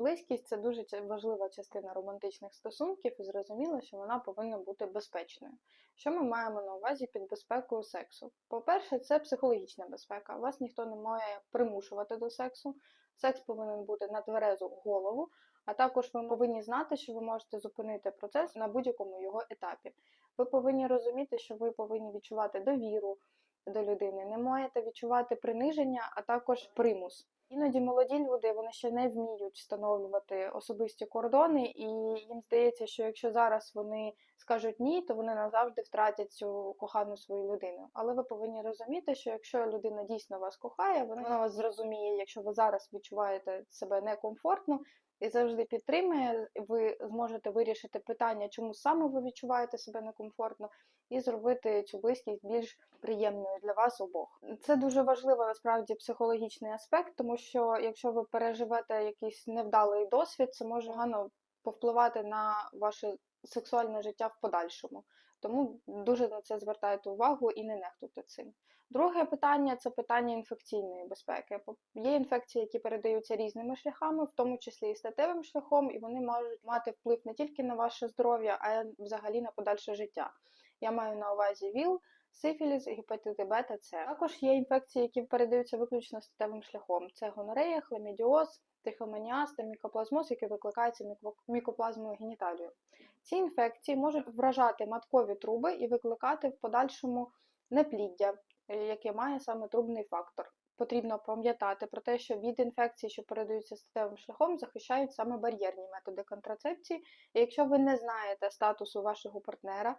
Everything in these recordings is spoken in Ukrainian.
Близькість це дуже важлива частина романтичних стосунків, і зрозуміло, що вона повинна бути безпечною. Що ми маємо на увазі під безпекою сексу? По-перше, це психологічна безпека. Вас ніхто не має примушувати до сексу. Секс повинен бути на тверезу голову, а також ви повинні знати, що ви можете зупинити процес на будь-якому його етапі. Ви повинні розуміти, що ви повинні відчувати довіру до людини, не маєте відчувати приниження, а також примус. Іноді молоді люди вони ще не вміють встановлювати особисті кордони, і їм здається, що якщо зараз вони скажуть ні, то вони назавжди втратять цю кохану свою людину. Але ви повинні розуміти, що якщо людина дійсно вас кохає, вона вас зрозуміє, якщо ви зараз відчуваєте себе некомфортно і завжди підтримує, ви зможете вирішити питання, чому саме ви відчуваєте себе некомфортно, і зробити цю близькість більш приємною для вас обох. Це дуже важливо насправді психологічний аспект, тому що якщо ви переживете якийсь невдалий досвід, це може погано повпливати на ваше сексуальне життя в подальшому. Тому дуже на це звертайте увагу і не нехтуйте цим. Друге питання це питання інфекційної безпеки. Є інфекції, які передаються різними шляхами, в тому числі і статевим шляхом, і вони можуть мати вплив не тільки на ваше здоров'я, а й взагалі на подальше життя. Я маю на увазі ВІЛ, сифіліс, гепатити Б та С. Також є інфекції, які передаються виключно статевим шляхом. Це гонорея, хламідіоз, трихомоніаз та мікоплазмоз, який викликається мікоплазмою геніталію. Ці інфекції можуть вражати маткові труби і викликати в подальшому непліддя, е, яке має саме трубний фактор. Потрібно пам'ятати про те, що від інфекцій, що передаються статевим шляхом, захищають саме бар'єрні методи контрацепції. І якщо ви не знаєте статусу вашого партнера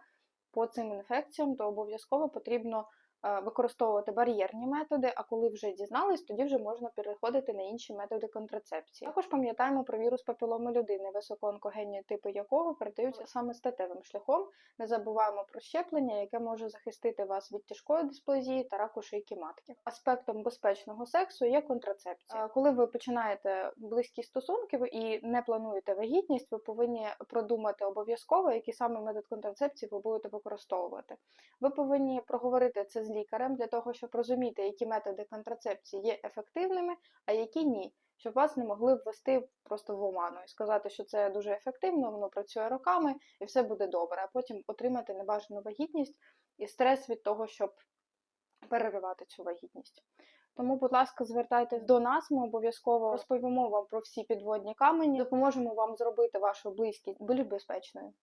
по цим інфекціям, то обов'язково потрібно використовувати бар'єрні методи, а коли вже дізнались, тоді вже можна переходити на інші методи контрацепції. Також пам'ятаємо про вірус папіломи людини, високоонкогенні типи якого передаються саме статевим шляхом. Не забуваємо про щеплення, яке може захистити вас від тяжкої дисплазії та раку шийки матки. Аспектом безпечного сексу є контрацепція. Е, Коли ви починаєте близькі стосунки і не плануєте вагітність, ви повинні продумати обов'язково, який саме метод контрацепції ви будете використовувати. Ви повинні проговорити це з лікарем для того, щоб розуміти, які методи контрацепції є ефективними, а які ні. Щоб вас не могли ввести просто в оману і сказати, що це дуже ефективно, воно працює роками і все буде добре, а потім отримати небажану вагітність і стрес від того, щоб переривати цю вагітність. Тому, будь ласка, звертайтесь до нас, ми обов'язково розповімо вам про всі підводні камені, допоможемо вам зробити вашу близькість більш безпечною.